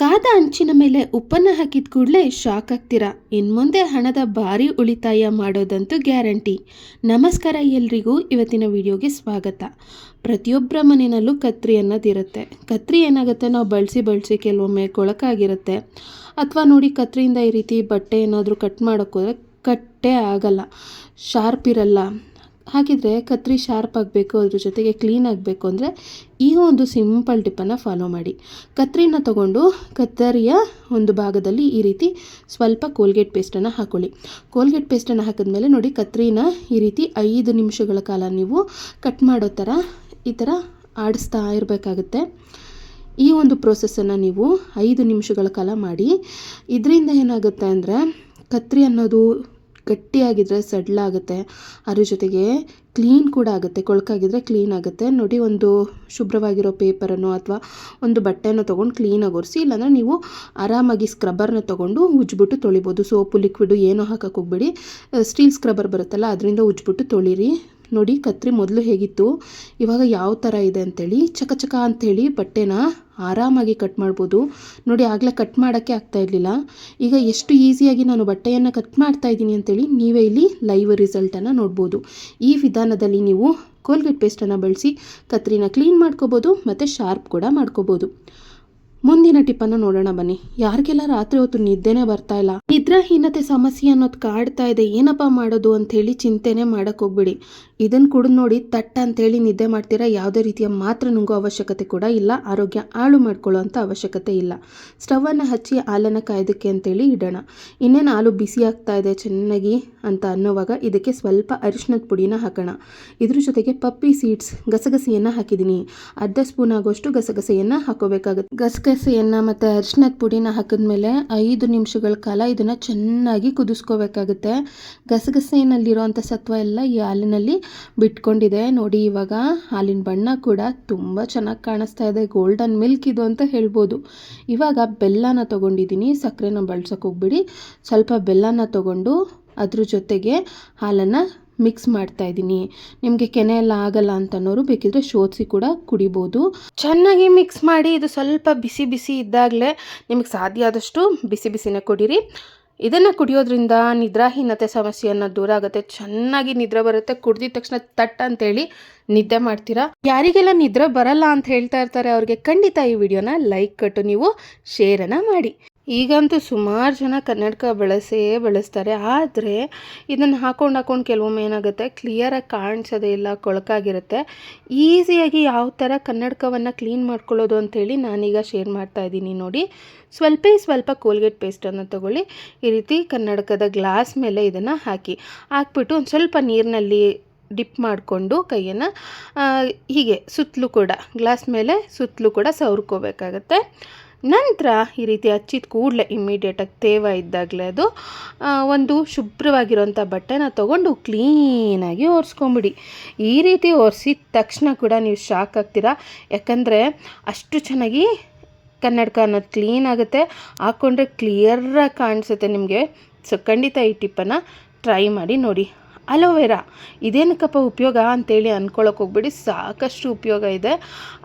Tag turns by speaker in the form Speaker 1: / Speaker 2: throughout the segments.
Speaker 1: ಕಾದ ಅಂಚಿನ ಮೇಲೆ ಉಪ್ಪನ್ನು ಹಾಕಿದ ಕೂಡಲೇ ಶಾಕ್ ಆಗ್ತೀರಾ? ಇನ್ಮುಂದೆ ಹಣದ ಭಾರಿ ಉಳಿತಾಯ ಮಾಡೋದಂತೂ ಗ್ಯಾರಂಟಿ. ನಮಸ್ಕಾರ ಎಲ್ರಿಗೂ. ಇವತ್ತಿನ ವಿಡಿಯೋಗೆ ಸ್ವಾಗತ. ಪ್ರತಿಯೊಬ್ಬರ ಮನೆಯಲ್ಲೂ ಕತ್ರಿ ಅನ್ನೋದಿರುತ್ತೆ. ಕತ್ರಿ ಏನಾಗುತ್ತೆ? ನಾವು ಬಳಸಿ ಬಳಸಿ ಕೆಲವೊಮ್ಮೆ ಕೊಳಕಾಗಿರುತ್ತೆ. ಅಥವಾ ನೋಡಿ ಕತ್ರಿಯಿಂದ ಈ ರೀತಿ ಬಟ್ಟೆ ಏನಾದರೂ ಕಟ್ ಮಾಡೋಕ್ಕೋದ್ರೆ ಕಟ್ಟೇ ಆಗಲ್ಲ. ಶಾರ್ಪ್ ಇರಲ್ಲ. ಹಾಗಿದ್ರೆ ಕತ್ರಿ ಶಾರ್ಪ್ ಆಗಬೇಕು, ಅದ್ರ ಜೊತೆಗೆ ಕ್ಲೀನ್ ಆಗಬೇಕು ಅಂದರೆ ಈ ಒಂದು ಸಿಂಪಲ್ ಟಿಪ್ಪನ್ನು ಫಾಲೋ ಮಾಡಿ. ಕತ್ರಿನ ತಗೊಂಡು ಕತ್ತರಿಯ ಒಂದು ಭಾಗದಲ್ಲಿ ಈ ರೀತಿ ಸ್ವಲ್ಪ ಕೋಲ್ಗೇಟ್ ಪೇಸ್ಟನ್ನು ಹಾಕೊಳ್ಳಿ. ಕೋಲ್ಗೇಟ್ ಪೇಸ್ಟನ್ನು ಹಾಕಿದ್ಮೇಲೆ ನೋಡಿ ಕತ್ರಿನ ಈ ರೀತಿ ಐದು ನಿಮಿಷಗಳ ಕಾಲ ನೀವು ಕಟ್ ಮಾಡೋ ಥರ ಈ ಥರ ಆಡಿಸ್ತಾ ಇರಬೇಕಾಗುತ್ತೆ. ಈ ಒಂದು ಪ್ರೋಸೆಸ್ಸನ್ನು ನೀವು ಐದು ನಿಮಿಷಗಳ ಕಾಲ ಮಾಡಿ. ಇದರಿಂದ ಏನಾಗುತ್ತೆ ಅಂದರೆ ಕತ್ರಿ ಅನ್ನೋದು ಗಟ್ಟಿಯಾಗಿದ್ದರೆ ಸಡ್ಲಾಗುತ್ತೆ. ಅದ್ರ ಜೊತೆಗೆ ಕ್ಲೀನ್ ಕೂಡ ಆಗುತ್ತೆ. ಕೊಳಕಾಗಿದ್ರೆ ಕ್ಲೀನ್ ಆಗುತ್ತೆ. ನೋಡಿ, ಒಂದು ಶುಭ್ರವಾಗಿರೋ ಪೇಪರನ್ನು ಅಥವಾ ಒಂದು ಬಟ್ಟೆನ ತೊಗೊಂಡು ಕ್ಲೀನಾಗಿ ಒರೆಸಿ, ಇಲ್ಲಾಂದರೆ ನೀವು ಆರಾಮಾಗಿ ಸ್ಕ್ರಬ್ಬರ್ನ ತೊಗೊಂಡು ಉಜ್ಬಿಟ್ಟು ತೊಳಿಬೋದು. ಸೋಪು ಲಿಕ್ವಿಡು ಏನೂ ಹಾಕೋಕೆ ಹೋಗ್ಬೇಡಿ. ಸ್ಟೀಲ್ ಸ್ಕ್ರಬ್ಬರ್ ಬರುತ್ತಲ್ಲ, ಅದರಿಂದ ಉಜ್ಬಿಟ್ಟು ತೊಳಿರಿ. ನೋಡಿ, ಕತ್ರಿ ಮೊದಲು ಹೇಗಿತ್ತು? ಇವಾಗ ಯಾವ ಥರ ಇದೆ ಅಂಥೇಳಿ ಚಕ ಅಂಥೇಳಿ ಬಟ್ಟೆನ ಆರಾಮಾಗಿ ಕಟ್ ಮಾಡ್ಬೋದು. ನೋಡಿ, ಆಗಲೇ ಕಟ್ ಮಾಡೋಕ್ಕೆ ಆಗ್ತಾ ಇರಲಿಲ್ಲ. ಈಗ ಎಷ್ಟು ಈಸಿಯಾಗಿ ನಾನು ಬಟ್ಟೆಯನ್ನು ಕಟ್ ಮಾಡ್ತಾ ಇದ್ದೀನಿ ಅಂತೇಳಿ ನೀವೇ ಇಲ್ಲಿ ಲೈವ್ ರಿಸಲ್ಟನ್ನು ನೋಡ್ಬೋದು. ಈ ವಿಧಾನದಲ್ಲಿ ನೀವು ಕೋಲ್ಗೇಟ್ ಪೇಸ್ಟನ್ನು ಬಳಸಿ, ಕತ್ರಿನ ಕ್ಲೀನ್ ಮಾಡ್ಕೋಬೋದು, ಮತ್ತು ಶಾರ್ಪ್ ಕೂಡ ಮಾಡ್ಕೋಬೋದು. ಮುಂದಿನ ಟಿಪ್ಪನ್ನು ನೋಡೋಣ ಬನ್ನಿ. ಯಾರಿಗೆಲ್ಲ ರಾತ್ರಿ ಹೊತ್ತು ನಿದ್ದೆನೇ ಬರ್ತಾ ಇಲ್ಲ? ನಿದ್ರಾಹೀನತೆ ಸಮಸ್ಯೆ ಅನ್ನೋದು ಕಾಡ್ತಾ ಇದೆ. ಏನಪ್ಪ ಮಾಡೋದು ಅಂತ ಹೇಳಿ ಚಿಂತೆನೆ ಮಾಡಕ್ ಹೋಗ್ಬಿಡಿ. ಇದನ್ನ ಕುಡಿದು ನೋಡಿ ತಟ್ಟ ಅಂತೇಳಿ ನಿದ್ದೆ ಮಾಡ್ತೀರಾ? ಯಾವುದೇ ರೀತಿಯ ಮಾತ್ರ ನುಂಗೋ ಅವಶ್ಯಕತೆ ಕೂಡ ಇಲ್ಲ. ಆರೋಗ್ಯ ಹಾಳು ಮಾಡ್ಕೊಳ್ಳೋ ಅಂತ ಅವಶ್ಯಕತೆ ಇಲ್ಲ. ಸ್ಟವನ್ನು ಹಚ್ಚಿ ಹಾಲನ್ನು ಕಾಯ್ದಕ್ಕೆ ಅಂತೇಳಿ ಇಡೋಣ. ಇನ್ನೇನು ಹಾಲು ಬಿಸಿ ಆಗ್ತಾ ಇದೆ ಚೆನ್ನಾಗಿ ಅಂತ ಅನ್ನೋವಾಗ ಇದಕ್ಕೆ ಸ್ವಲ್ಪ ಅರಿಶಿನದ ಪುಡಿನ ಹಾಕೋಣ. ಇದ್ರ ಜೊತೆಗೆ ಪಪ್ಪಿ ಸೀಡ್ಸ್ ಗಸಗಸೆಯನ್ನು ಹಾಕಿದ್ದೀನಿ. ಅರ್ಧ ಸ್ಪೂನ್ ಆಗೋಷ್ಟು ಗಸಗಸೆಯನ್ನು ಹಾಕೋಬೇಕಾಗುತ್ತೆ. ಗಸಗಸೆಯನ್ನು ಮತ್ತು ಅರಿಶಿನದ ಪುಡಿನ ಹಾಕಿದ್ಮೇಲೆ ಐದು ನಿಮಿಷಗಳ ಕಾಲ ಇದನ್ನು ಚೆನ್ನಾಗಿ ಕುದಿಸ್ಕೋಬೇಕಾಗುತ್ತೆ. ಗಸಗಸೆನಲ್ಲಿರುವಂಥ ಸತ್ವ ಎಲ್ಲ ಈ ಹಾಲಿನಲ್ಲಿ ಬಿಟ್ಕೊಂಡಿದೆ. ನೋಡಿ, ಇವಾಗ ಹಾಲಿನ ಬಣ್ಣ ಕೂಡ ತುಂಬ ಚೆನ್ನಾಗಿ ಕಾಣಿಸ್ತಾ ಇದೆ. ಗೋಲ್ಡನ್ ಮಿಲ್ಕ್ ಇದು ಅಂತ ಹೇಳ್ಬೋದು. ಇವಾಗ ಬೆಲ್ಲನ ತೊಗೊಂಡಿದ್ದೀನಿ. ಸಕ್ಕರೆನ ಬಳಸೋಕೆ ಹೋಗ್ಬಿಡಿ. ಸ್ವಲ್ಪ ಬೆಲ್ಲನ ತೊಗೊಂಡು ಅದ್ರ ಜೊತೆಗೆ ಹಾಲನ್ನು ಮಿಕ್ಸ್ ಮಾಡ್ತಾ ಇದ್ದೀನಿ. ನಿಮಗೆ ಕೆನೆ ಎಲ್ಲ ಆಗಲ್ಲ ಅಂತನೋರು ಬೇಕಿದ್ರೆ ಶೋಧಿಸಿ ಕೂಡ ಕುಡಿಬೋದು. ಚೆನ್ನಾಗಿ ಮಿಕ್ಸ್ ಮಾಡಿ ಇದು ಸ್ವಲ್ಪ ಬಿಸಿ ಬಿಸಿ ಇದ್ದಾಗಲೇ ನಿಮಗೆ ಸಾಧ್ಯ ಆದಷ್ಟು ಬಿಸಿ ಬಿಸಿನೇ ಕುಡೀರಿ. ಇದನ್ನು ಕುಡಿಯೋದ್ರಿಂದ ನಿದ್ರಾಹೀನತೆ ಸಮಸ್ಯೆಯನ್ನು ದೂರ ಆಗುತ್ತೆ. ಚೆನ್ನಾಗಿ ನಿದ್ರೆ ಬರುತ್ತೆ. ಕುಡ್ದಿದ ತಕ್ಷಣ ತಟ್ ಅಂತೇಳಿ ನಿದ್ದೆ ಮಾಡ್ತೀರಾ? ಯಾರಿಗೆಲ್ಲ ನಿದ್ರೆ ಬರಲ್ಲ ಅಂತ ಹೇಳ್ತಾ ಇರ್ತಾರೆ ಅವ್ರಿಗೆ ಖಂಡಿತ ಈ ವಿಡಿಯೋನ ಲೈಕ್ ಕಟ್ಟು ನೀವು ಶೇರನ್ನು ಮಾಡಿ. ಈಗಂತೂ ಸುಮಾರು ಜನ ಕನ್ನಡಕ ಬಳಸೇ ಬಳಸ್ತಾರೆ, ಆದರೆ ಇದನ್ನು ಹಾಕೊಂಡು ಹಾಕೊಂಡು ಕೆಲವೊಮ್ಮೆ ಏನಾಗುತ್ತೆ ಕ್ಲಿಯರಾಗಿ ಕಾಣಿಸೋದೇ ಇಲ್ಲ, ಕೊಳಕಾಗಿರುತ್ತೆ. ಈಸಿಯಾಗಿ ಯಾವ ಥರ ಕನ್ನಡಕವನ್ನು ಕ್ಲೀನ್ ಮಾಡ್ಕೊಳ್ಳೋದು ಅಂಥೇಳಿ ನಾನೀಗ ಶೇರ್ ಮಾಡ್ತಾ ಇದ್ದೀನಿ ನೋಡಿ. ಸ್ವಲ್ಪ ಸ್ವಲ್ಪ ಕೋಲ್ಗೇಟ್ ಪೇಸ್ಟನ್ನು ತಗೊಳ್ಳಿ. ಈ ರೀತಿ ಕನ್ನಡಕದ ಗ್ಲಾಸ್ ಮೇಲೆ ಇದನ್ನು ಹಾಕಿ. ಹಾಕ್ಬಿಟ್ಟು ಒಂದು ಸ್ವಲ್ಪ ನೀರಿನಲ್ಲಿ ಡಿಪ್ ಮಾಡಿಕೊಂಡು ಕೈಯನ್ನು ಹೀಗೆ ಸುತ್ತಲೂ ಕೂಡ ಗ್ಲಾಸ್ ಮೇಲೆ ಸುತ್ತಲೂ ಕೂಡ ಸವರ್ಕೋಬೇಕಾಗತ್ತೆ. ನಂತರ ಈ ರೀತಿ ಹಚ್ಚಿದ ಕೂಡಲೇ ಇಮ್ಮಿಡಿಯೇಟಾಗಿ ತೇವ ಇದ್ದಾಗಲೇ ಅದು ಒಂದು ಶುಭ್ರವಾಗಿರೋಂಥ ಬಟ್ಟೆನ ತೊಗೊಂಡು ಕ್ಲೀನಾಗಿ ಒರೆಸ್ಕೊಂಬಿಡಿ. ಈ ರೀತಿ ಒರೆಸಿದ ತಕ್ಷಣ ಕೂಡ ನೀವು ಶಾಕ್ ಆಗ್ತೀರಾ? ಯಾಕಂದರೆ ಅಷ್ಟು ಚೆನ್ನಾಗಿ ಕನ್ನಡಕ ಅನ್ನೋದು ಕ್ಲೀನ್ ಆಗುತ್ತೆ. ಹಾಕ್ಕೊಂಡ್ರೆ ಕ್ಲಿಯರಾಗಿ ಕಾಣಿಸುತ್ತೆ ನಿಮಗೆ. ಸೊ ಖಂಡಿತ ಈ ಟಿಪ್ಪನ್ನು ಟ್ರೈ ಮಾಡಿ ನೋಡಿ. ಅಲೋವೆರಾ. ಇದೇನಕ್ಕಪ್ಪ ಉಪಯೋಗ ಅಂತೇಳಿ ಅಂದ್ಕೊಳ್ಳೋಕೆ ಹೋಗ್ಬಿಡಿ, ಸಾಕಷ್ಟು ಉಪಯೋಗ ಇದೆ.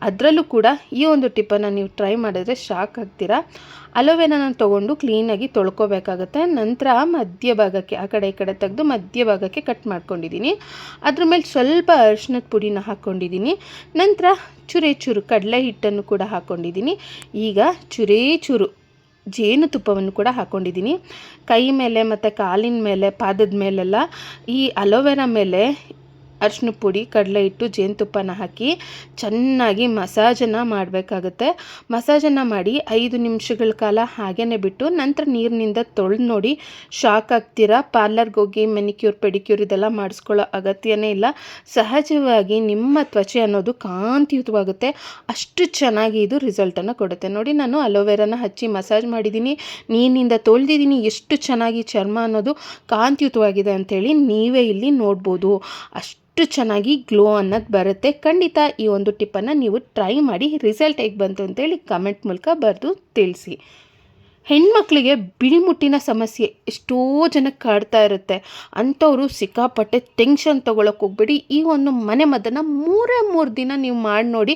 Speaker 1: ಅದರಲ್ಲೂ ಕೂಡ ಈ ಒಂದು ಟಿಪ್ಪನ್ನು ನೀವು ಟ್ರೈ ಮಾಡಿದ್ರೆ ಶಾಕ್ ಆಗ್ತೀರಾ. ಅಲೋವೆರಾನ ತೊಗೊಂಡು ಕ್ಲೀನಾಗಿ ತೊಳ್ಕೊಬೇಕಾಗತ್ತೆ. ನಂತರ ಮಧ್ಯಭಾಗಕ್ಕೆ ಆ ಕಡೆ ಈ ಕಡೆ ತೆಗೆದು ಮಧ್ಯಭಾಗಕ್ಕೆ ಕಟ್ ಮಾಡ್ಕೊಂಡಿದ್ದೀನಿ. ಅದ್ರ ಮೇಲೆ ಸ್ವಲ್ಪ ಅರಿಶಿನದ ಪುಡಿನ ಹಾಕ್ಕೊಂಡಿದ್ದೀನಿ ನಂತರ ಚುರೇ ಚೂರು, ಕಡಲೆ ಹಿಟ್ಟನ್ನು ಕೂಡ ಹಾಕ್ಕೊಂಡಿದ್ದೀನಿ ಈಗ ಚುರೇ ಚೂರು ಜೇನುತುಪ್ಪವನ್ನು ಕೂಡ ಹಾಕ್ಕೊಂಡಿದ್ದೀನಿ ಕೈ ಮೇಲೆ ಮತ್ತು ಕಾಲಿನ ಮೇಲೆ ಪಾದದ ಮೇಲೆಲ್ಲ ಈ ಅಲೋವೆರಾ ಮೇಲೆ ಅರಿಶಿನ ಪುಡಿ, ಕಡಲೆ ಹಿಟ್ಟು, ಜೇನುತುಪ್ಪನ ಹಾಕಿ ಚೆನ್ನಾಗಿ ಮಸಾಜನ್ನು ಮಾಡಬೇಕಾಗುತ್ತೆ. ಮಸಾಜನ್ನು ಮಾಡಿ ಐದು ನಿಮಿಷಗಳ ಕಾಲ ಹಾಗೇ ಬಿಟ್ಟು ನಂತರ ನೀರಿನಿಂದ ತೊಳೆದು ನೋಡಿ. ಶಾಕ್ ಆಗ್ತೀರಾ? ಪಾರ್ಲರ್ಗೆ ಹೋಗಿ ಮೆನಿಕ್ಯೂರ್, ಪೆಡಿಕ್ಯೂರ್ ಇದೆಲ್ಲ ಮಾಡಿಸ್ಕೊಳ್ಳೋ ಅಗತ್ಯನೇ ಇಲ್ಲ. ಸಹಜವಾಗಿ ನಿಮ್ಮ ತ್ವಚೆ ಅನ್ನೋದು ಕಾಂತಿಯುತವಾಗುತ್ತೆ. ಅಷ್ಟು ಚೆನ್ನಾಗಿ ಇದು ರಿಸಲ್ಟನ್ನು ಕೊಡುತ್ತೆ. ನೋಡಿ, ನಾನು ಅಲೋವೆರಾನ ಹಚ್ಚಿ ಮಸಾಜ್ ಮಾಡಿದ್ದೀನಿ. ನೀರಿನಿಂದ ತೊಳೆದಿದ್ದೀನಿ. ಎಷ್ಟು ಚೆನ್ನಾಗಿ ಚರ್ಮ ಅನ್ನೋದು ಕಾಂತಿಯುತವಾಗಿದೆ ಅಂಥೇಳಿ ನೀವೇ ಇಲ್ಲಿ ನೋಡ್ಬೋದು. ಅಷ್ಟು ಅಷ್ಟು ಚೆನ್ನಾಗಿ ಗ್ಲೋ ಅನ್ನೋದು ಬರುತ್ತೆ. ಖಂಡಿತ ಈ ಒಂದು ಟಿಪ್ಪನ್ನು ನೀವು ಟ್ರೈ ಮಾಡಿ ರಿಸಲ್ಟ್ ಹೇಗೆ ಬಂತು ಅಂತೇಳಿ ಕಮೆಂಟ್ ಮೂಲಕ ಬರೆದು ತಿಳಿಸಿ. ಹೆಣ್ಮಕ್ಳಿಗೆ ಬಿಳಿಮುಟ್ಟಿನ ಸಮಸ್ಯೆ ಎಷ್ಟೋ ಜನಕ್ಕೆ ಕಾಡ್ತಾ ಇರುತ್ತೆ. ಅಂಥವರು ಸಿಕ್ಕಾಪಟ್ಟೆ ಟೆನ್ಷನ್ ತೊಗೊಳಕ್ಕೆ ಹೋಗ್ಬೇಡಿ. ಈ ಒಂದು ಮನೆ ಮದ್ದನ್ನು ಮೂರೇ ಮೂರು ದಿನ ನೀವು ಮಾಡಿ ನೋಡಿ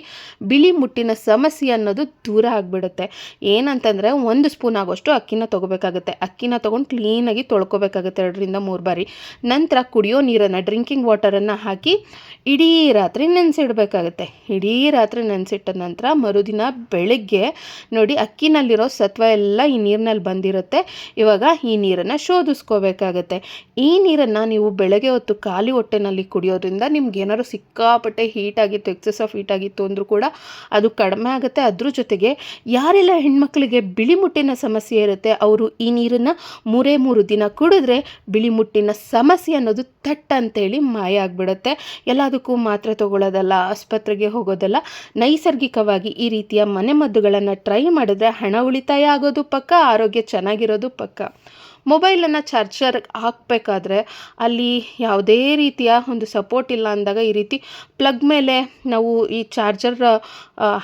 Speaker 1: ಬಿಳಿ ಮುಟ್ಟಿನ ಸಮಸ್ಯೆ ಅನ್ನೋದು ದೂರ ಆಗಿಬಿಡುತ್ತೆ. ಏನಂತಂದರೆ ಒಂದು ಸ್ಪೂನ್ ಆಗೋಷ್ಟು ಅಕ್ಕಿನ ತೊಗೋಬೇಕಾಗುತ್ತೆ. ಅಕ್ಕಿನ ತೊಗೊಂಡು ಕ್ಲೀನಾಗಿ ತೊಳ್ಕೊಬೇಕಾಗುತ್ತೆ ಎರಡರಿಂದ ಮೂರು ಬಾರಿ. ನಂತರ ಕುಡಿಯೋ ನೀರನ್ನು ಡ್ರಿಂಕಿಂಗ್ ವಾಟರನ್ನು ಹಾಕಿ ಇಡೀ ರಾತ್ರಿ ನೆನೆಸಿಡಬೇಕಾಗುತ್ತೆ. ಇಡೀ ರಾತ್ರಿ ನೆನೆಸಿಟ್ಟ ನಂತರ ಮರುದಿನ ಬೆಳಗ್ಗೆ ನೋಡಿ ಅಕ್ಕಿನಲ್ಲಿರೋ ಸತ್ವ ಎಲ್ಲ ಈ ನೀರಿನಲ್ಲಿ ಬಂದಿರುತ್ತೆ, ಇವಾಗ ಈ ನೀರನ್ನು ಶೋಧಿಸ್ಕೋಬೇಕಾಗತ್ತೆ. ಈ ನೀರನ್ನು ನೀವು ಬೆಳಗ್ಗೆ ಹೊತ್ತು ಖಾಲಿ ಹೊಟ್ಟೆನಲ್ಲಿ ಕುಡಿಯೋದ್ರಿಂದ ನಿಮ್ಗೆ ಏನಾದ್ರು ಸಿಕ್ಕಾಪಟ್ಟೆ ಹೀಟ್ ಆಗಿತ್ತು ಎಕ್ಸಸ್ ಆಫ್ ಹೀಟ್ ಆಗಿತ್ತು ಅಂದರೂ ಕೂಡ ಅದು ಕಡಿಮೆ ಆಗುತ್ತೆ. ಅದ್ರ ಜೊತೆಗೆ ಯಾರೆಲ್ಲ ಹೆಣ್ಮಕ್ಳಿಗೆ ಬಿಳಿ ಮುಟ್ಟಿನ ಸಮಸ್ಯೆ ಇರುತ್ತೆ, ಅವರು ಈ ನೀರನ್ನು ಮೂರೇ ಮೂರು ದಿನ ಕುಡಿದ್ರೆ ಬಿಳಿ ಮುಟ್ಟಿನ ಸಮಸ್ಯೆ ಅನ್ನೋದು ತಟ್ ಅಂತೇಳಿ ಮಾಯ ಆಗಿಬಿಡುತ್ತೆ. ಎಲ್ಲದಕ್ಕೂ ಮಾತ್ರೆ ತಗೊಳ್ಳೋದಲ್ಲ, ಆಸ್ಪತ್ರೆಗೆ ಹೋಗೋದಲ್ಲ. ನೈಸರ್ಗಿಕವಾಗಿ ಈ ರೀತಿಯ ಮನೆಮದ್ದುಗಳನ್ನು ಟ್ರೈ ಮಾಡಿದ್ರೆ ಹಣ ಉಳಿತಾಯ ಆಗೋದು ಪಕ್ಕ ಆರೋಗ್ಯ ಚೆನ್ನಾಗಿರೋದು ಪಕ್ಕ. ಮೊಬೈಲನ್ನು ಚಾರ್ಜರ್ ಹಾಕಬೇಕಾದ್ರೆ ಅಲ್ಲಿ ಯಾವುದೇ ರೀತಿಯ ಒಂದು ಸಪೋರ್ಟ್ ಇಲ್ಲ ಅಂದಾಗ ಈ ರೀತಿ ಪ್ಲಗ್ ಮೇಲೆ ನಾವು ಈ ಚಾರ್ಜರ್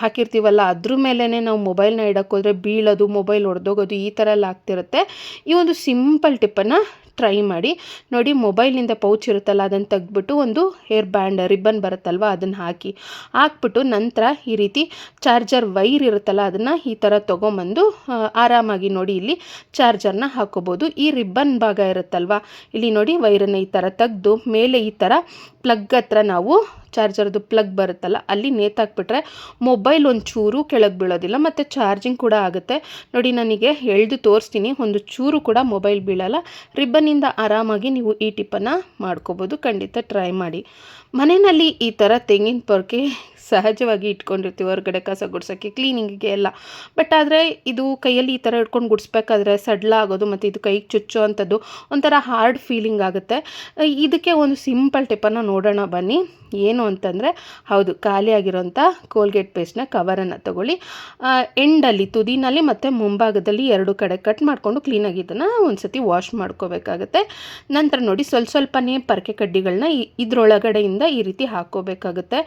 Speaker 1: ಹಾಕಿರ್ತೀವಲ್ಲ, ಅದ್ರ ಮೇಲೇ ನಾವು ಮೊಬೈಲ್ನ ಇಡೋಕ್ಕೋದ್ರೆ ಬೀಳೋದು, ಮೊಬೈಲ್ ಒಡೆದೋಗೋದು ಈ ಥರ ಎಲ್ಲ ಆಗ್ತಿರುತ್ತೆ. ಈ ಒಂದು ಸಿಂಪಲ್ ಟಿಪ್ಪನ್ನು ಟ್ರೈ ಮಾಡಿ. ನೋಡಿ ಮೊಬೈಲಿಂದ ಪೌಚ್ ಇರುತ್ತಲ್ಲ, ಅದನ್ನು ತೆಗ್ದುಬಿಟ್ಟು ಒಂದು ಹೇರ್ ಬ್ಯಾಂಡ್ ರಿಬ್ಬನ್ ಬರುತ್ತಲ್ವ, ಅದನ್ನು ಹಾಕಿ. ಹಾಕ್ಬಿಟ್ಟು ನಂತರ ಈ ರೀತಿ ಚಾರ್ಜರ್ ವೈರ್ ಇರುತ್ತಲ್ಲ, ಅದನ್ನು ಈ ಥರ ತೊಗೊಂಬಂದು ಆರಾಮಾಗಿ ನೋಡಿ ಇಲ್ಲಿ ಚಾರ್ಜರ್ನ ಹಾಕೋಬೋದು. ಈ ರಿಬ್ಬನ್ ಭಾಗ ಇರುತ್ತಲ್ವ, ಇಲ್ಲಿ ನೋಡಿ ವೈರನ್ನು ಈ ಥರ ತೆಗೆದು, ಮೇಲೆ ಈ ಥರ ಪ್ಲಗ್ ಹತ್ರ ನಾವು ಚಾರ್ಜರ್ದು ಪ್ಲಗ್ ಬರುತ್ತಲ್ಲ, ಅಲ್ಲಿ ನೇತಾಕ್ಬಿಟ್ರೆ ಮೊಬೈಲ್ ಒಂಚೂರು ಚೂರು ಕೆಳಗೆ ಬೀಳೋದಿಲ್ಲ, ಮತ್ತು ಚಾರ್ಜಿಂಗ್ ಕೂಡ ಆಗುತ್ತೆ. ನೋಡಿ, ನನಗೆ ಎಳೆದು ತೋರಿಸ್ತೀನಿ, ಒಂದು ಚೂರು ಕೂಡ ಮೊಬೈಲ್ ಬೀಳಲ್ಲ. ರಿಬ್ಬನ್ನಿಂದ ಆರಾಮಾಗಿ ನೀವು ಈ ಟಿಪ್ಪನ್ನು ಮಾಡ್ಕೋಬೋದು, ಖಂಡಿತ ಟ್ರೈ ಮಾಡಿ. ಮನೆಯಲ್ಲಿ ಈ ಥರ ತೆಂಗಿನ ಪೊರ್ಕೆ ಸಹಜವಾಗಿ ಇಟ್ಕೊಂಡಿರ್ತೀವಿ ಹೊರಗಡೆ ಕಸ ಗುಡ್ಸೋಕ್ಕೆ ಕ್ಲೀನಿಂಗಿಗೆ ಎಲ್ಲ. ಬಟ್ ಆದರೆ ಇದು ಕೈಯಲ್ಲಿ ಈ ಥರ ಇಟ್ಕೊಂಡು ಗುಡಿಸ್ಬೇಕಾದ್ರೆ ಸಡ್ಲ ಆಗೋದು ಮತ್ತು ಇದು ಕೈಗೆ ಚುಚ್ಚೋ ಅಂಥದ್ದು ಒಂಥರ ಹಾರ್ಡ್ ಫೀಲಿಂಗ್ ಆಗುತ್ತೆ. ಇದಕ್ಕೆ ಒಂದು ಸಿಂಪಲ್ ಟಿಪ್ಪನ್ನು ನೋಡೋಣ ಬನ್ನಿ. ಏನು ಅಂತಂದರೆ, ಹೌದು ಖಾಲಿಯಾಗಿರೋಂಥ ಕೋಲ್ಗೇಟ್ ಪೇಸ್ಟ್ನ ಕವರನ್ನು ತಗೊಳ್ಳಿ. ಎಂಡಲ್ಲಿ ತುದಿನಲ್ಲಿ ಮತ್ತು ಮುಂಭಾಗದಲ್ಲಿ ಎರಡು ಕಡೆ ಕಟ್ ಮಾಡಿಕೊಂಡು ಕ್ಲೀನಾಗಿ ಇದನ್ನು ಒಂದು ಸತಿ ವಾಶ್ ಮಾಡ್ಕೋಬೇಕಾಗತ್ತೆ. ನಂತರ ನೋಡಿ ಸ್ವಲ್ಪ ಸ್ವಲ್ಪನೇ ಪರಕೆ ಕಡ್ಡಿಗಳನ್ನ ಇದರೊಳಗಡೆಯಿಂದ ಈ ರೀತಿ ಹಾಕ್ಕೋಬೇಕಾಗುತ್ತೆ.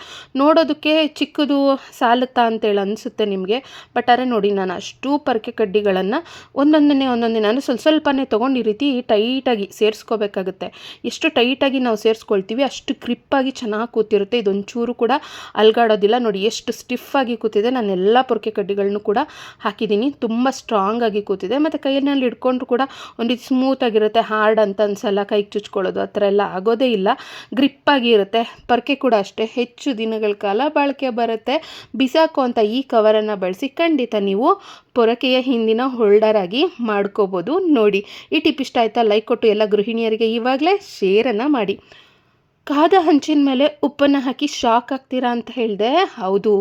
Speaker 1: ನೋಡೋದಕ್ಕೆ ಚಿಕ್ಕದು ಸಾಲುತ್ತಾ ಅಂತೇಳಿ ಅನಿಸುತ್ತೆ ನಿಮಗೆ. ಬಟ್ ಆದರೆ ನೋಡಿ, ನಾನು ಅಷ್ಟು ಪರಕೆ ಕಡ್ಡಿಗಳನ್ನು ಒಂದೊಂದನೇ ಒಂದೊಂದೇ ನಾನು ಸ್ವಲ್ಪ ಸ್ವಲ್ಪನೇ ತೊಗೊಂಡು ಈ ರೀತಿ ಟೈಟಾಗಿ ಸೇರಿಸ್ಕೋಬೇಕಾಗುತ್ತೆ. ಎಷ್ಟು ಟೈಟಾಗಿ ನಾವು ಸೇರಿಸ್ಕೊಳ್ತೀವಿ, ಅಷ್ಟು ಕ್ರಿಪ್ಪಾಗಿ ಚೆನ್ನಾಗಿ ಕೂತಿರುತ್ತೆ. ಇದೊಂಚೂರು ಕೂಡ ಅಲ್ಗಾಡೋದಿಲ್ಲ. ನೋಡಿ, ಎಷ್ಟು ಸ್ಟಿಫಾಗಿ ಕೂತಿದೆ, ನಾನು ಎಲ್ಲ ಪೊರಕೆ ಕಡ್ಡಿಗಳನ್ನು ಕೂಡ ಹಾಕಿದ್ದೀನಿ. ತುಂಬ ಸ್ಟ್ರಾಂಗ್ ಆಗಿ ಕೂತಿದೆ. ಮತ್ತು ಕೈಯಲ್ಲಿ ಹಿಡ್ಕೊಂಡ್ರು ಕೂಡ ಒಂದು ರೀತಿ ಸ್ಮೂತಾಗಿರುತ್ತೆ ಹಾರ್ಡ್ ಅಂತ ಅನ್ಸಲ್ಲ ಕೈಗೆ ಚುಚ್ಕೊಳ್ಳೋದು, ಆ ಥರ ಎಲ್ಲ ಆಗೋದೇ ಇಲ್ಲ. ಗ್ರಿಪ್ಪಾಗಿ ಇರುತ್ತೆ. ಪರಕೆ ಕೂಡ ಅಷ್ಟೇ. ಹೆಚ್ಚು ದಿನಗಳ ಕಾಲ ಬಾಳಿಕೆ ಬರುತ್ತೆ. ಬಿಸಾಕುವಂಥ ಈ ಕವರನ್ನು ಬಳಸಿ ಖಂಡಿತ ನೀವು ಪೊರಕೆಯ ಹಿಂದಿನ ಹೋಲ್ಡರ್ ಆಗಿ ಮಾಡ್ಕೋಬೋದು ನೋಡಿ. ಈ ಟಿಪ್ ಇಷ್ಟ ಆಯಿತಾ? ಲೈಕ್ ಕೊಟ್ಟು ಎಲ್ಲ ಗೃಹಿಣಿಯರಿಗೆ ಇವಾಗಲೇ ಶೇರನ್ನು ಮಾಡಿ. ಕಾದ ಹಂಚಿನ ಮೇಲೆ ಉಪ್ಪನ್ನು ಹಾಕಿ ಶಾಕ್ ಆಗ್ತೀರಾ ಅಂತ ಹೇಳಿದೆ. ಹೌದು.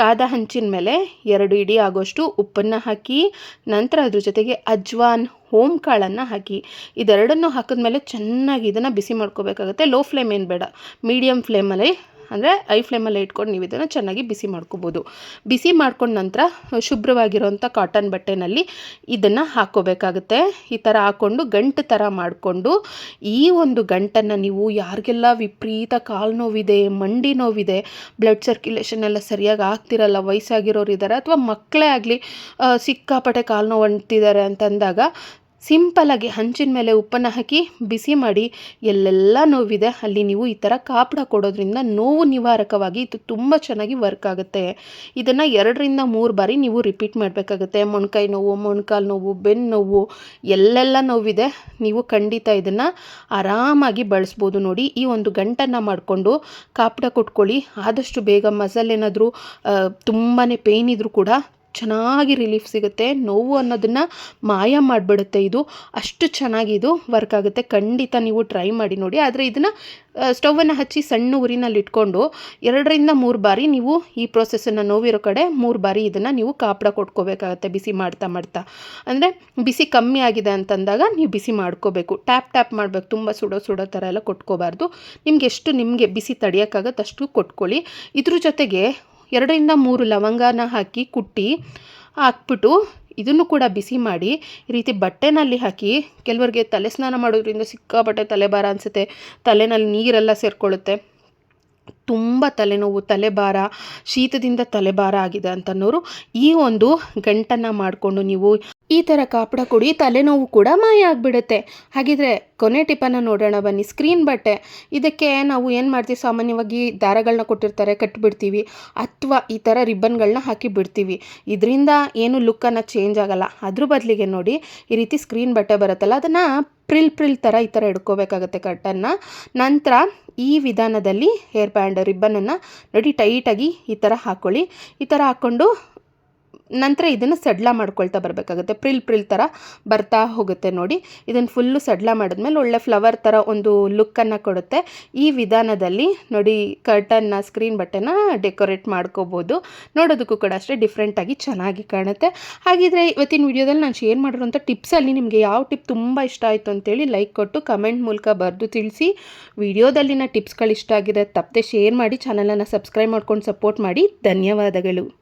Speaker 1: ಕಾದ ಹಂಚಿನ ಮೇಲೆ ಎರಡು ಇಡಿ ಆಗೋಷ್ಟು ಉಪ್ಪನ್ನು ಹಾಕಿ, ನಂತರ ಅದ್ರ ಜೊತೆಗೆ ಅಜ್ವಾನ್ ಹೋಮ್ ಕಾಳನ್ನು ಹಾಕಿ. ಇದೆರಡನ್ನು ಹಾಕಿದ್ಮೇಲೆ ಚೆನ್ನಾಗಿ ಇದನ್ನು ಬಿಸಿ ಮಾಡ್ಕೋಬೇಕಾಗುತ್ತೆ. ಲೋ ಫ್ಲೇಮ್ ಏನು ಬೇಡ. ಮೀಡಿಯಮ್ ಫ್ಲೇಮಲ್ಲಿ ಅಂದರೆ ಐ ಫ್ಲೇಮಲ್ಲಿ ಇಟ್ಕೊಂಡು ನೀವು ಇದನ್ನು ಚೆನ್ನಾಗಿ ಬಿಸಿ ಮಾಡ್ಕೋಬೋದು. ಬಿಸಿ ಮಾಡ್ಕೊಂಡ ನಂತರ ಶುಭ್ರವಾಗಿರೋಂಥ ಕಾಟನ್ ಬಟ್ಟೆನಲ್ಲಿ ಇದನ್ನು ಹಾಕ್ಕೋಬೇಕಾಗುತ್ತೆ ಈ ಥರ ಹಾಕ್ಕೊಂಡು ಗಂಟು ಥರ ಮಾಡಿಕೊಂಡು ಈ ಒಂದು ಗಂಟನ್ನು ನೀವು ಯಾರಿಗೆಲ್ಲ ವಿಪರೀತ ಕಾಲು ನೋವಿದೆ, ಮಂಡಿ ನೋವಿದೆ ಬ್ಲಡ್ ಸರ್ಕ್ಯುಲೇಷನ್ ಎಲ್ಲ ಸರಿಯಾಗಿ ಆಗ್ತಿರಲ್ಲ ವಯಸ್ಸಾಗಿರೋರು ಇದ್ದಾರೆ ಅಥವಾ ಮಕ್ಕಳೇ ಆಗಲಿ ಸಿಕ್ಕಾಪಟ್ಟೆ ಕಾಲು ನೋವು ಅಂತಿದ್ದಾರೆ ಅಂತಂದಾಗ ಸಿಂಪಲಾಗಿ ಹಂಚಿನ ಮೇಲೆ ಉಪ್ಪನ್ನು ಹಾಕಿ ಬಿಸಿ ಮಾಡಿ ಎಲ್ಲೆಲ್ಲ ನೋವಿದೆ, ಅಲ್ಲಿ ನೀವು ಈ ಥರ ಕಾಪಡ ಕೊಡೋದ್ರಿಂದ ನೋವು ನಿವಾರಕವಾಗಿ ಇದು ತುಂಬ ಚೆನ್ನಾಗಿ ವರ್ಕ್ ಆಗುತ್ತೆ. ಇದನ್ನು ಎರಡರಿಂದ ಮೂರು ಬಾರಿ ನೀವು ರಿಪೀಟ್ ಮಾಡಬೇಕಾಗುತ್ತೆ. ಮೊಣಕೈ ನೋವು, ಮೊಣಕಾಲು ನೋವು, ಬೆನ್ನು ನೋವು, ಎಲ್ಲೆಲ್ಲ ನೋವಿದೆ, ನೀವು ಖಂಡಿತ ಇದನ್ನು ಆರಾಮಾಗಿ ಬಳಸ್ಬೋದು ನೋಡಿ. ಈ ಒಂದು ಗಂಟನ್ನು ಮಾಡಿಕೊಂಡು ಕಾಪಡ ಕೊಟ್ಕೊಳ್ಳಿ. ಆದಷ್ಟು ಬೇಗ ಮಸಲ್ ಏನಾದರೂ ತುಂಬಾ ಪೇಯ್ನ್ ಇದ್ದರೂ ಕೂಡ ಚೆನ್ನಾಗಿ ರಿಲೀಫ್ ಸಿಗುತ್ತೆ. ನೋವು ಅನ್ನೋದನ್ನು ಮಾಯ ಮಾಡಿಬಿಡುತ್ತೆ ಇದು. ಅಷ್ಟು ಚೆನ್ನಾಗಿ ಇದು ವರ್ಕ್ ಆಗುತ್ತೆ. ಖಂಡಿತ ನೀವು ಟ್ರೈ ಮಾಡಿ ನೋಡಿ. ಆದರೆ ಇದನ್ನು ಸ್ಟೌವನ್ನು ಹಚ್ಚಿ ಸಣ್ಣ ಊರಿನಲ್ಲಿ ಇಟ್ಕೊಂಡು ಎರಡರಿಂದ ಮೂರು ಬಾರಿ ನೀವು ಈ ಪ್ರೊಸೆಸನ್ನು ನೋವಿರೋ ಕಡೆ ಮೂರು ಬಾರಿ ಇದನ್ನು ನೀವು ಕಾಪಡ ಕೊಟ್ಕೋಬೇಕಾಗತ್ತೆ ಬಿಸಿ ಮಾಡ್ತಾ ಮಾಡ್ತಾ. ಅಂದರೆ ಬಿಸಿ ಕಮ್ಮಿ ಆಗಿದೆ ಅಂತಂದಾಗ ನೀವು ಬಿಸಿ ಮಾಡ್ಕೋಬೇಕು. ಟ್ಯಾಪ್ ಟ್ಯಾಪ್ ಮಾಡಬೇಕು. ತುಂಬ ಸುಡೋ ಸುಡೋ ಥರ ಎಲ್ಲ ಕೊಟ್ಕೋಬಾರ್ದು. ನಿಮ್ಗೆ ಎಷ್ಟು ನಿಮಗೆ ಬಿಸಿ ತಡೆಯೋಕ್ಕಾಗತ್ತೆ ಅಷ್ಟು ಕೊಟ್ಕೊಳ್ಳಿ. ಇದ್ರ ಜೊತೆಗೆ ಎರಡರಿಂದ ಮೂರು ಲವಂಗನ ಹಾಕಿ ಕುಟ್ಟಿ ಹಾಕ್ಬಿಟ್ಟು ಇದನ್ನು ಕೂಡ ಬಿಸಿ ಮಾಡಿ ಈ ರೀತಿ ಬಟ್ಟೆನಲ್ಲಿ ಹಾಕಿ ಕೆಲವರಿಗೆ ತಲೆ ಸ್ನಾನ ಮಾಡೋದ್ರಿಂದ ಸಿಕ್ಕಾಪಟ್ಟೆ ತಲೆಭಾರ ಅನಿಸುತ್ತೆ. ತಲೆನಲ್ಲಿ ನೀರೆಲ್ಲ ಸೇರಿಕೊಳ್ಳುತ್ತೆ. ತುಂಬ ತಲೆನೋವು ತಲೆಭಾರ ಶೀತದಿಂದ ತಲೆಭಾರ ಆಗಿದೆ ಅಂತನೋರು ಈ ಒಂದು ಗಂಟನ್ನು ಮಾಡಿಕೊಂಡು ನೀವು ಈ ಥರ ಕಾಪಡ ಕುಡಿ, ತಲೆನೋವು ಕೂಡ ಮಾಯ ಆಗಿಬಿಡುತ್ತೆ. ಹಾಗಿದ್ರೆ ಕೊನೆ ಟಿಪ್ಪನ್ನು ನೋಡೋಣ ಬನ್ನಿ ಸ್ಕ್ರೀನ್ ಬಟ್ಟೆ. ಇದಕ್ಕೆ ನಾವು ಏನು ಮಾಡ್ತೀವಿ? ಸಾಮಾನ್ಯವಾಗಿ ದಾರಗಳನ್ನ ಕೊಟ್ಟಿರ್ತಾರೆ ಕಟ್ಟಿಬಿಡ್ತೀವಿ ಅಥವಾ ಈ ಥರ ರಿಬ್ಬನ್ಗಳನ್ನ ಹಾಕಿ ಬಿಡ್ತೀವಿ ಇದರಿಂದ ಏನು ಲುಕ್ಕನ್ನು ಚೇಂಜ್ ಆಗಲ್ಲ. ಅದ್ರ ಬದಲಿಗೆ ನೋಡಿ, ಈ ರೀತಿ ಸ್ಕ್ರೀನ್ ಬಟ್ಟೆ ಬರುತ್ತಲ್ಲ, ಅದನ್ನು ಪ್ರಿಲ್ ಪ್ರಿಲ್ ಥರ ಈ ಥರ ಇಡ್ಕೋಬೇಕಾಗುತ್ತೆ ಕಟ್ಟನ್ನು ನಂತರ ಈ ವಿಧಾನದಲ್ಲಿ ಹೇರ್ ಬ್ಯಾಂಡ್ ರಿಬ್ಬನನ್ನು ನೋಡಿ ಟೈಟಾಗಿ ಈ ಥರ ಹಾಕ್ಕೊಳ್ಳಿ ಈ ಥರ ಹಾಕ್ಕೊಂಡು ನಂತರ ಇದನ್ನು ಸಡ್ಲ ಮಾಡ್ಕೊಳ್ತಾ ಬರಬೇಕಾಗುತ್ತೆ. ಪ್ರಿಲ್ ಪ್ರಿಲ್ ಥರ ಬರ್ತಾ ಹೋಗುತ್ತೆ ನೋಡಿ. ಇದನ್ನು ಫುಲ್ಲು ಸಡ್ಲ ಮಾಡಿದ್ಮೇಲೆ ಒಳ್ಳೆ ಫ್ಲವರ್ ಥರ ಒಂದು ಲುಕ್ಕನ್ನು ಕೊಡುತ್ತೆ. ಈ ವಿಧಾನದಲ್ಲಿ ನೋಡಿ ಕರ್ಟನ್ನ ಸ್ಕ್ರೀನ್ ಬಟ್ಟೆನ ಡೆಕೋರೇಟ್ ಮಾಡ್ಕೋಬೋದು. ನೋಡೋದಕ್ಕೂ ಕೂಡ ಅಷ್ಟೇ ಡಿಫ್ರೆಂಟಾಗಿ ಚೆನ್ನಾಗಿ ಕಾಣುತ್ತೆ. ಹಾಗಿದ್ರೆ ಇವತ್ತಿನ ವಿಡಿಯೋದಲ್ಲಿ ನಾನು ಶೇರ್ ಮಾಡಿರೋಂಥ ಟಿಪ್ಸಲ್ಲಿ ನಿಮಗೆ ಯಾವ ಟಿಪ್ ತುಂಬ ಇಷ್ಟ ಆಯಿತು ಅಂತೇಳಿ ಲೈಕ್ ಕೊಟ್ಟು ಕಮೆಂಟ್ ಮೂಲಕ ಬರೆದು ತಿಳಿಸಿ. ವಿಡಿಯೋದಲ್ಲಿನ ಟಿಪ್ಸ್ಗಳು ಇಷ್ಟ ಆಗಿದೆ ತಪ್ಪದೆ ಶೇರ್ ಮಾಡಿ ಚಾನಲನ್ನು ಸಬ್ಸ್ಕ್ರೈಬ್ ಮಾಡ್ಕೊಂಡು ಸಪೋರ್ಟ್ ಮಾಡಿ. ಧನ್ಯವಾದಗಳು.